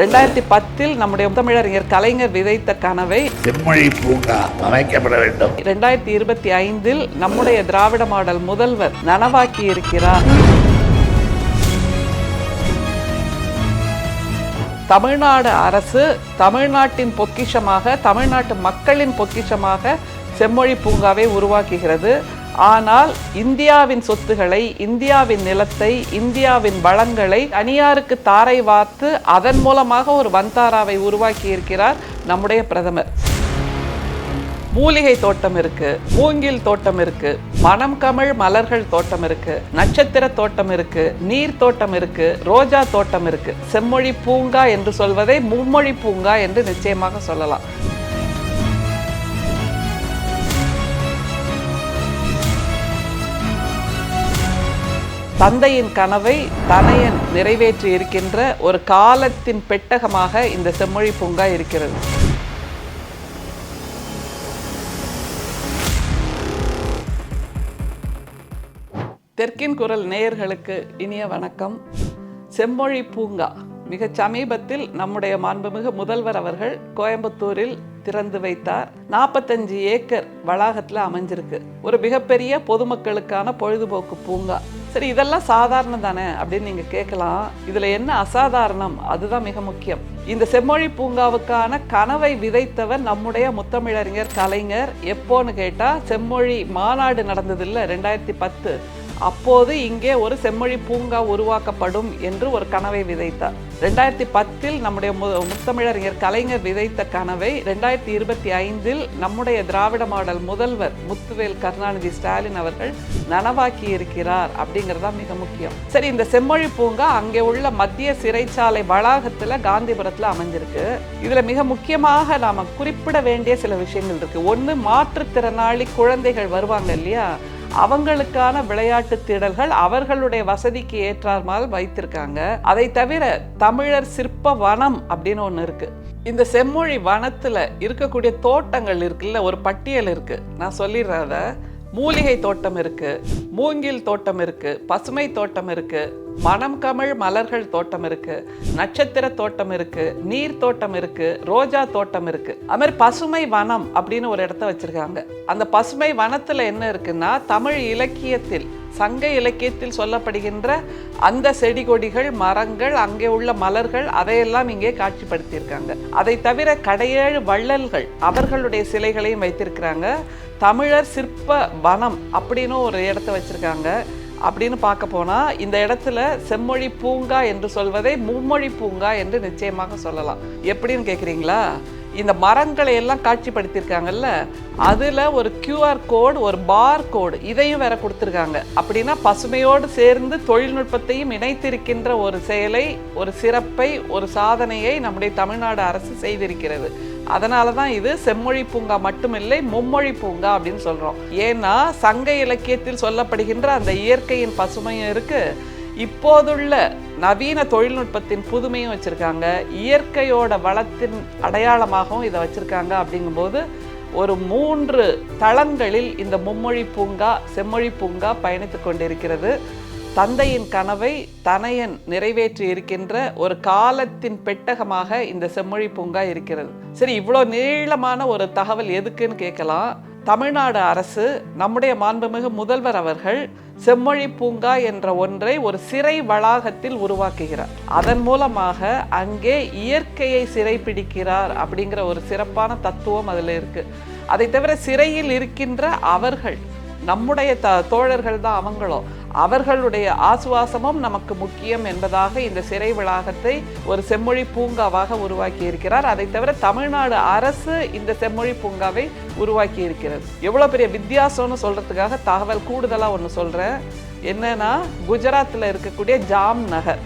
ரெண்டாயிரத்தி பத்தில் நம்முடைய தமிழறிஞர் கலைஞர் விதைத்த கனவை செம்மொழி பூங்கா அமைக்கப்பட வேண்டும். ரெண்டாயிரத்தி இருபத்தி ஐந்தில் நம்முடைய திராவிட மாடல் முதல்வர் நனவாக்கி இருக்கிறார் தமிழ்நாடு அரசு தமிழ்நாட்டின் பொக்கிஷமாக தமிழ்நாட்டு மக்களின் பொக்கிஷமாக செம்மொழி பூங்காவை உருவாக்குகிறது. ஆனால் இந்தியாவின் சொத்துக்களை இந்தியாவின் நிலத்தை இந்தியாவின் வளங்களை தனியாருக்கு தாரை வார்த்து அதன் மூலமாக ஒரு வந்தாராவை உருவாக்கி இருக்கிறார் நம்முடைய பிரதமர். மூலிகை தோட்டம் இருக்கு மூங்கில் தோட்டம் இருக்கு மனம் கமிழ் மலர்கள் தோட்டம் இருக்கு நட்சத்திர தோட்டம் இருக்கு நீர் தோட்டம் இருக்கு ரோஜா தோட்டம் இருக்கு. செம்மொழி பூங்கா என்று சொல்வதை மும்மொழி பூங்கா என்று நிச்சயமாக சொல்லலாம். தந்தையின் கனவை தனையன் நிறைவேற்றி இருக்கின்ற ஒரு காலத்தின் பெட்டகமாக இந்த செம்மொழி பூங்கா இருக்கிறது. தெற்கின் குரல் நேயர்களுக்கு இனிய வணக்கம். செம்மொழி பூங்கா மிக சமீபத்தில் நம்முடைய மாண்புமிகு முதல்வர் அவர்கள் கோயம்புத்தூரில் திறந்து வைத்தார். நாற்பத்தஞ்சு ஏக்கர் வளாகத்தில் அமைஞ்சிருக்கு. ஒரு மிகப்பெரிய பொதுமக்களுக்கான பொழுதுபோக்கு பூங்கா. சரி இதெல்லாம் சாதாரணம் தானே அப்படின்னு நீங்கள் கேட்கலாம். இதில் என்ன அசாதாரணம்? அதுதான் மிக முக்கியம். இந்த செம்மொழி பூங்காவுக்கான கனவை விதைத்தவர் நம்முடைய முத்தமிழறிஞர் கலைஞர். எப்போன்னு கேட்டால் செம்மொழி மாநாடு நடந்ததில்லை ரெண்டாயிரத்தி பத்து. அப்போது இங்கே ஒரு செம்மொழி பூங்கா உருவாக்கப்படும் என்று ஒரு கனவை விதைத்தார். ரெண்டாயிரத்தி பத்தில் நம்முடைய மு முத்தமிழறிஞர் கலைஞர் விதைத்த கனவை ரெண்டாயிரத்தி இருபத்தி ஐந்தில் நம்முடைய திராவிட மாடல் முதல்வர் முத்துவேல் கருணாநிதி ஸ்டாலின் அவர்கள் நனவாக்கி இருக்கிறார் அப்படிங்கிறது மிக முக்கியம். சரி இந்த செம்மொழி பூங்கா அங்கே உள்ள மத்திய சிறைச்சாலை வளாகத்தில் காந்திபுரத்தில் அமைஞ்சிருக்கு. இதில் மிக முக்கியமாக நாம் குறிப்பிட வேண்டிய சில விஷயங்கள் இருக்கு. ஒன்று மாற்றுத்திறனாளி குழந்தைகள் வருவாங்க இல்லையா? அவங்களுக்கான விளையாட்டு திடல்கள் அவர்களுடைய வசதிக்கு ஏற்றார்மால் வைத்திருக்காங்க. அதை தவிர தமிழர் சிற்ப வனம் அப்படின்னு ஒன்று இருக்கு. இந்த செம்மொழி வனத்துல இருக்கக்கூடிய தோட்டங்கள் இருக்குல்ல ஒரு பட்டியல் இருக்கு. நான் சொல்லிடுறேன் அதை. மூலிகை தோட்டம் இருக்கு மூங்கில் தோட்டம் இருக்கு பசுமை தோட்டம் இருக்கு மனம் கமிழ் மலர்கள் தோட்டம் இருக்கு நட்சத்திர தோட்டம் இருக்கு நீர் தோட்டம் இருக்கு ரோஜா தோட்டம் இருக்கு. அது மாதிரி பசுமை வனம் அப்படின்னு ஒரு இடத்த வச்சிருக்காங்க. அந்த பசுமை வனத்துல என்ன இருக்குன்னா தமிழ் இலக்கியத்தில் சங்க இலக்கியத்தில் சொல்லப்படுகின்ற அந்த செடி கொடிகள் மரங்கள் அங்கே உள்ள மலர்கள் அதையெல்லாம் இங்கே காட்சிப்படுத்தியிருக்காங்க. அதை தவிர கடையேழு வள்ளல்கள் அவர்களுடைய சிலைகளையும் வைத்திருக்கிறாங்க. தமிழர் சிற்ப வனம் அப்படின்னு ஒரு இடத்த வச்சிருக்காங்க. அப்படின்னு பார்க்க போனால் இந்த இடத்துல செம்மொழி பூங்கா என்று சொல்வதை மும்மொழி பூங்கா என்று நிச்சயமாக சொல்லலாம். எப்படின்னு கேட்குறீங்களா இந்த மரங்களை எல்லாம் காட்சிப்படுத்தியிருக்காங்கல்ல அதில் ஒரு கியூஆர் கோடு ஒரு பார் கோடு இதையும் வேற கொடுத்துருக்காங்க. அப்படின்னா பசுமையோடு சேர்ந்து தொழில்நுட்பத்தையும் இணைத்திருக்கின்ற ஒரு செயலை ஒரு சிறப்பை ஒரு சாதனையை நம்முடைய தமிழ்நாடு அரசு செய்திருக்கிறது. அதனால தான் இது செம்மொழி பூங்கா மட்டுமில்லை மும்மொழி பூங்கா அப்படின்னு சொல்கிறோம் ஏன்னா சங்க இலக்கியத்தில் சொல்லப்படுகின்ற அந்த இயற்கையின் பசுமையும் இருக்குது இப்போதுள்ள நவீன தொழில்நுட்பத்தின் புதுமையும் வச்சுருக்காங்க. இயற்கையோட வளத்தின் அடையாளமாகவும் இதை வச்சுருக்காங்க அப்படிங்கும்போது ஒரு மூன்று தளங்களில் இந்த மும்மொழி பூங்கா செம்மொழி பூங்கா பயணித்து கொண்டிருக்கிறது. தந்தையின் கனவை தனையன் நிறைவேற்றி இருக்கின்ற ஒரு காலத்தின் பெட்டகமாக இந்த செம்மொழி பூங்கா இருக்கிறது. சரி இவ்வளோ நீளமான ஒரு தகவல் எதுக்குன்னு கேட்கலாம். தமிழ்நாடு அரசு நம்முடைய மாண்புமிகு முதல்வர் அவர்கள் செம்மொழி பூங்கா என்ற ஒன்றை ஒரு சிறை வளாகத்தில் உருவாக்குகிறார். அதன் மூலமாக அங்கே இயற்கையை சிறைப்பிடிக்கிறார் அப்படிங்கிற ஒரு சிறப்பான தத்துவம் அதில் இருக்கு. அதை தவிர சிறையில் இருக்கின்ற அவர்கள் நம்முடைய த தோழர்கள் தான் அவங்களும் அவர்களுடைய ஆசுவாசமும் நமக்கு முக்கியம் என்பதாக இந்த சிறை வளாகத்தை ஒரு செம்மொழி பூங்காவாக உருவாக்கி இருக்கிறார். அதை தவிர தமிழ்நாடு அரசு இந்த செம்மொழி பூங்காவை உருவாக்கி இருக்கிறது. எவ்வளோ பெரிய வித்தியாசம்னு சொல்றதுக்காக தகவல் கூடுதலாக ஒன்று சொல்கிறேன் என்னன்னா குஜராத்தில் இருக்கக்கூடிய ஜாம் நகர்.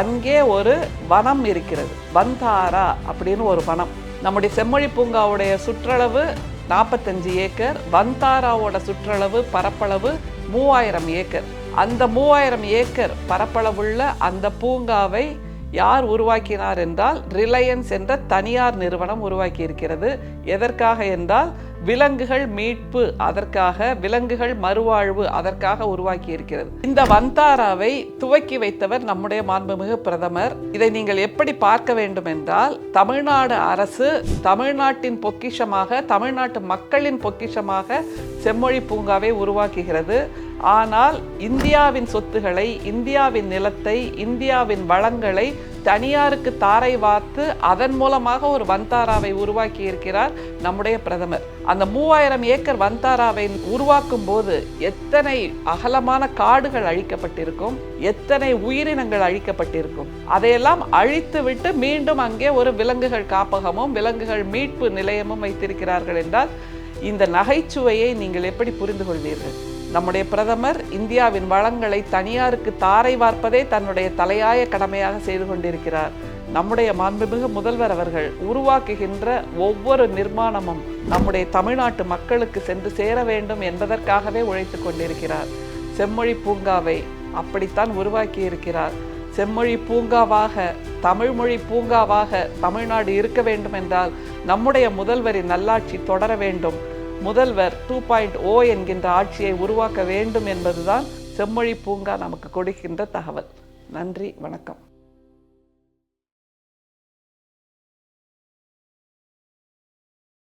அங்கே ஒரு வனம் இருக்கிறது. வந்தாரா அப்படின்னு ஒரு வனம். நம்முடைய செம்மொழி பூங்காவுடைய சுற்றளவு நாற்பத்தஞ்சு ஏக்கர் வந்தாராவோட சுற்றளவு பரப்பளவு மூவாயிரம் ஏக்கர். அந்த மூவாயிரம் ஏக்கர் பரப்பளவுள்ள அந்த பூங்காவை யார் உருவாக்கினார் என்றால் ரிலையன்ஸ் என்ற தனியார் நிறுவனம் உருவாக்கி இருக்கிறது எதற்காக என்றால் விலங்குகள் மீட்பு அதற்காக விலங்குகள் மறுவாழ்வு அதற்காக உருவாக்கி இருக்கிறது இந்த வந்தாராவை துவக்கி வைத்தவர் நம்முடைய மாண்புமிகு பிரதமர். இதை நீங்கள் எப்படி பார்க்க வேண்டும் என்றால் தமிழ்நாடு அரசு தமிழ்நாட்டின் பொக்கிஷமாக தமிழ்நாட்டு மக்களின் பொக்கிஷமாக செம்மொழி பூங்காவை உருவாக்குகிறது. ஆனால் இந்தியாவின் சொத்துக்களை இந்தியாவின் நிலத்தை இந்தியாவின் வளங்களை தனியாருக்கு தாரை வார்த்து அதன் மூலமாக ஒரு வந்தாராவை உருவாக்கி இருக்கிறார் நம்முடைய பிரதமர். அந்த மூவாயிரம் ஏக்கர் வந்தாராவை உருவாக்கும் போது எத்தனை அகலமான காடுகள் அழிக்கப்பட்டிருக்கும் எத்தனை உயிரினங்கள் அழிக்கப்பட்டிருக்கும் அதையெல்லாம் அழித்து விட்டு மீண்டும் அங்கே ஒரு விலங்குகள் காப்பகமும் விலங்குகள் மீட்பு நிலையமும் வைத்திருக்கிறார்கள் என்றால் இந்த நகைச்சுவையை நீங்கள் எப்படி புரிந்து கொள்வீர்கள்? நம்முடைய பிரதமர் இந்தியாவின் வளங்களை தனியாருக்கு தாரை வார்ப்பதே தன்னுடைய தலையாய கடமையாக செய்து கொண்டிருக்கிறார். நம்முடைய மாண்புமிகு முதல்வர் அவர்கள் உருவாக்குகின்ற ஒவ்வொரு நிர்மாணமும் நம்முடைய தமிழ்நாட்டு மக்களுக்கு சென்று சேர வேண்டும் என்பதற்காகவே உழைத்து கொண்டிருக்கிறார். செம்மொழி பூங்காவை அப்படித்தான் உருவாக்கி இருக்கிறார் செம்மொழி பூங்காவாக தமிழ்மொழி பூங்காவாக தமிழ்நாடு இருக்க வேண்டும் என்றால் நம்முடைய முதல்வரின் நல்லாட்சி தொடர வேண்டும். முதல்வர் டூ பாயிண்ட் ஓ என்கின்ற ஆட்சியை உருவாக்க வேண்டும் என்பதுதான் செம்மொழி பூங்கா நமக்கு கொடுக்கின்ற தகவல். நன்றி வணக்கம்.